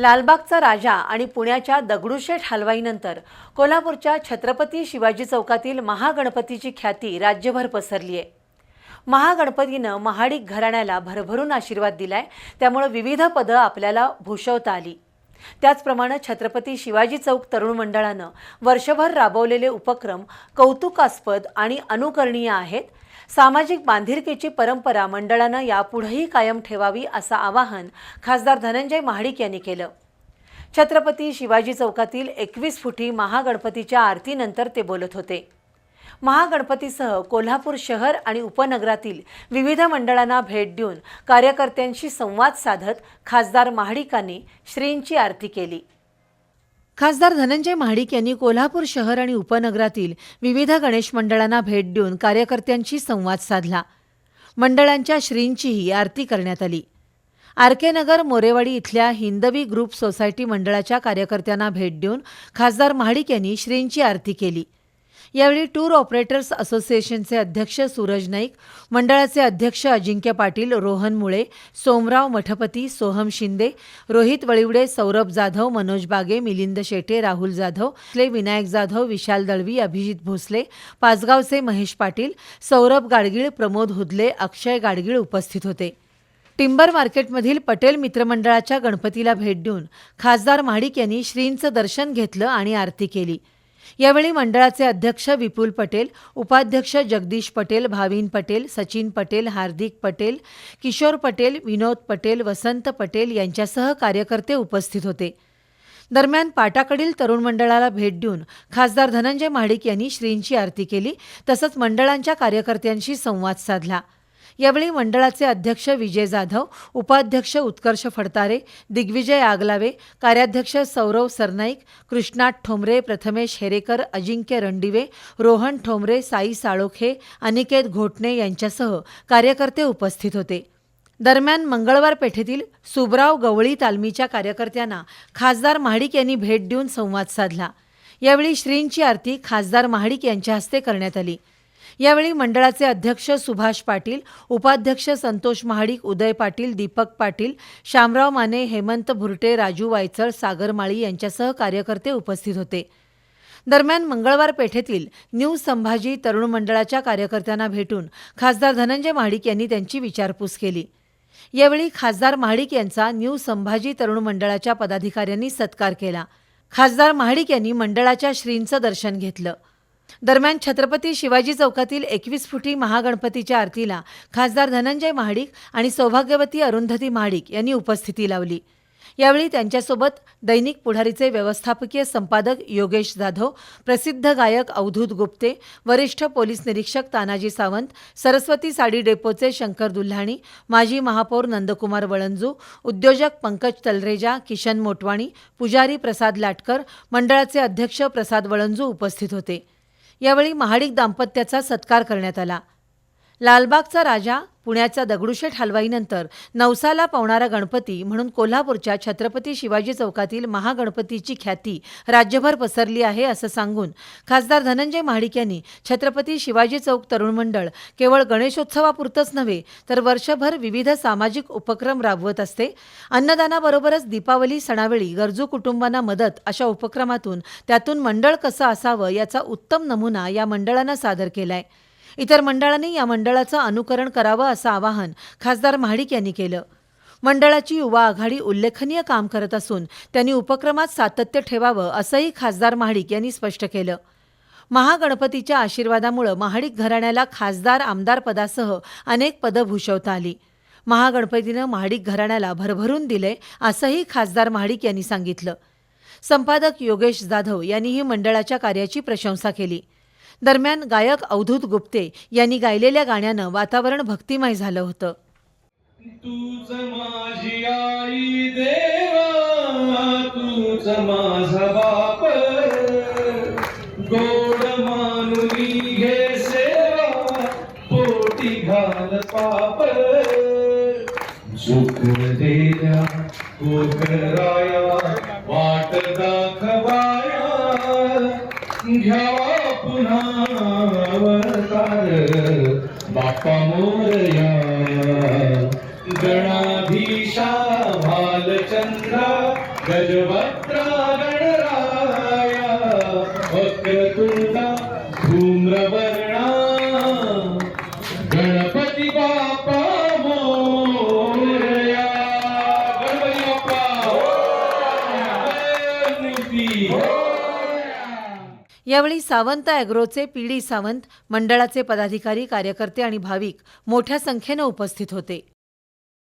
लालबागचा राजा आणि पुण्याच्या दगडूशेठ हलवाईनंतर कोल्हापूरच्या छत्रपती शिवाजी चौकातील महागणपतीची ख्याती राज्यभर पसरली आहे. महागणपतीनं महाडिक घराण्याला भरभरून आशीर्वाद दिलाय. त्यामुळे विविध पदं आपल्याला भूषवता आली. त्याचप्रमाणे छत्रपती शिवाजी चौक तरुण मंडळानं वर्षभर राबवलेले उपक्रम कौतुकास्पद आणि अनुकरणीय आहेत. सामाजिक बांधिलकीची परंपरा मंडळानं यापुढेही कायम ठेवावी असं आवाहन खासदार धनंजय महाडिक यांनी केलं. छत्रपती शिवाजी चौकातील एकवीस फुटी महागणपतीच्या आरतीनंतर ते बोलत होते. महागणपतीसह कोल्हापूर शहर आणि उपनगरातील विविध मंडळांना भेट देऊन कार्यकर्त्यांशी संवाद साधत खासदार महाडिकांनी श्रींची आरती केली. खासदार धनंजय महाडिक यांनी कोल्हापूर शहर आणि उपनगरातील विविध गणेश मंडळांना भेट देऊन कार्यकर्त्यांशी संवाद साधला. मंडळांच्या श्रींचीही आरती करण्यात आली. आर के नगर मोरेवाडी इथल्या हिंदवी ग्रुप सोसायटी मंडळाच्या कार्यकर्त्यांना भेट देऊन खासदार महाडिक यांनी श्रींची आरती केली. यावेळी टूर ऑपरेटर्स असोसिएशनचे अध्यक्ष सूरज नाईक मंडळाचे अध्यक्ष अजिंक्य पाटील रोहन मुळे सोमराव मठपती सोहम शिंदे रोहित वळिवडे सौरभ जाधव मनोज बागे मिलिंद शेटे राहुल जाधव ले विनायक जाधव विशाल दळवी अभिजित भोसले पाचगावचे महेश पाटील सौरभ गाडगीळ प्रमोद हुदले अक्षय गाडगीळ उपस्थित होते. टिंबर मार्केटमधील पटेल मित्रमंडळाच्या गणपतीला भेट देऊन खासदार महाडिक यांनी श्रींचं दर्शन घेतलं आणि आरती केली. यावेळी मंडळाचे अध्यक्ष विपुल पटेल उपाध्यक्ष जगदीश पटेल भाविन पटेल सचिन पटेल हार्दिक पटेल किशोर पटेल विनोद पटेल वसंत पटेल यांच्यासह कार्यकर्ते उपस्थित होते. दरम्यान पाटाकडील तरुण मंडळाला भेट देऊन खासदार धनंजय महाडिक यांनी श्रींची आरती केली तसंच मंडळांच्या कार्यकर्त्यांशी संवाद साधला. यावेळी मंडळाचे अध्यक्ष विजय जाधव उपाध्यक्ष उत्कर्ष फडतारे दिग्विजय आगलावे कार्याध्यक्ष सौरव सरनाईक कृष्णात ठोंबरे प्रथमेश हेरेकर अजिंक्य रणदिवे रोहन ठोंबरे साई साळोखे अनिकेत घोटणे यांच्यासह कार्यकर्ते उपस्थित होते. दरम्यान मंगळवार पेठेतील सुबराव गवळी तालमीच्या कार्यकर्त्यांना खासदार महाडिक यांनी भेट देऊन संवाद साधला. यावेळी श्रींची आरती खासदार महाडिक यांच्या हस्ते करण्यात आली. यावेळी मंडळाचे अध्यक्ष सुभाष पाटील उपाध्यक्ष संतोष महाडिक उदय पाटील दीपक पाटील शामराव माने हेमंत भुरटे राजू वायचळ सागर माळी यांच्यासह कार्यकर्ते उपस्थित होते. दरम्यान मंगळवार पेठेतील न्यू संभाजी तरुण मंडळाच्या कार्यकर्त्यांना भेटून खासदार धनंजय महाडिक यांनी त्यांची विचारपूस केली. यावेळी खासदार महाडिक यांचा न्यू संभाजी तरुण मंडळाच्या पदाधिकाऱ्यांनी सत्कार केला. खासदार महाडिक यांनी मंडळाच्या श्रींचं दर्शन घेतलं. दरम्यान छत्रपती शिवाजी चौकातील एकवीस फुटी महागणपतीच्या आरतीला खासदार धनंजय महाडिक आणि सौभाग्यवती अरुंधती महाडिक यांनी उपस्थिती लावली. यावेळी त्यांच्यासोबत दैनिक पुढारीचे व्यवस्थापकीय संपादक योगेश जाधव प्रसिद्ध गायक अवधूत गुप्ते वरिष्ठ पोलीस निरीक्षक तानाजी सावंत सरस्वती साडी डेपोचे शंकर दुल्हाणी माजी महापौर नंदकुमार वळंजू उद्योजक पंकज तलरेजा किशन मोटवाणी पुजारी प्रसाद लाटकर मंडळाचे अध्यक्ष प्रसाद वळंजू उपस्थित होते. यावेळी महाडिक दाम्पत्याचा सत्कार करण्यात आला. लालबागचा राजा पुण्याच्या दगडूशेठ हलवाईनंतर नवसाला पावणारा गणपती म्हणून कोल्हापूरच्या छत्रपती शिवाजी चौकातील महागणपतीची ख्याती राज्यभर पसरली आहे असं सांगून खासदार धनंजय महाडिक यांनी छत्रपती शिवाजी चौक तरुण मंडळ केवळ गणेशोत्सवापुरतंच नव्हे तर वर्षभर विविध सामाजिक उपक्रम राबवत असते. अन्नदानाबरोबरच दीपावली सणावेळी गरजू कुटुंबांना मदत अशा उपक्रमातून त्यातून मंडळ कसं असावं याचा उत्तम नमुना या मंडळानं सादर केलाय. इतर मंडळांनी या मंडळाचं अनुकरण करावं असं आवाहन खासदार महाडिक यांनी केलं. मंडळाची युवा आघाडी उल्लेखनीय काम करत असून त्यांनी उपक्रमात सातत्य ठेवावं असंही खासदार महाडिक यांनी स्पष्ट केलं. महागणपतीच्या आशीर्वादामुळं महाडिक घराण्याला खासदार आमदार पदासह अनेक पदं भूषवता आली. महागणपतीनं महाडिक घराण्याला भरभरून दिले असंही खासदार महाडिक यांनी सांगितलं. संपादक योगेश जाधव यांनीही मंडळाच्या कार्याची प्रशंसा केली. दरम्यान गायक अवधूत गुप्ते यांनी गायलेल्या गाण्यानं वातावरण भक्तिमय झालं होतं. तूच माझी आई देवा तूच माझा बाप गोड घे सेवा पोटी घाल पाप. सुख कोकराया वाट दाखवाया घ्यावा पुन्हा अवतार बाप्पा मोरया गणाधीशा भालचंद्र चंद्रा गणराया वक्रतुंडा धूम्रवर्णा गणपती बाप्पा मोरया गणपती बाप्पा गणपती. यावेळी सावंत अॅग्रोचे पी डी सावंत मंडळाचे पदाधिकारी कार्यकर्ते आणि भाविक मोठ्या संख्येनं उपस्थित होते.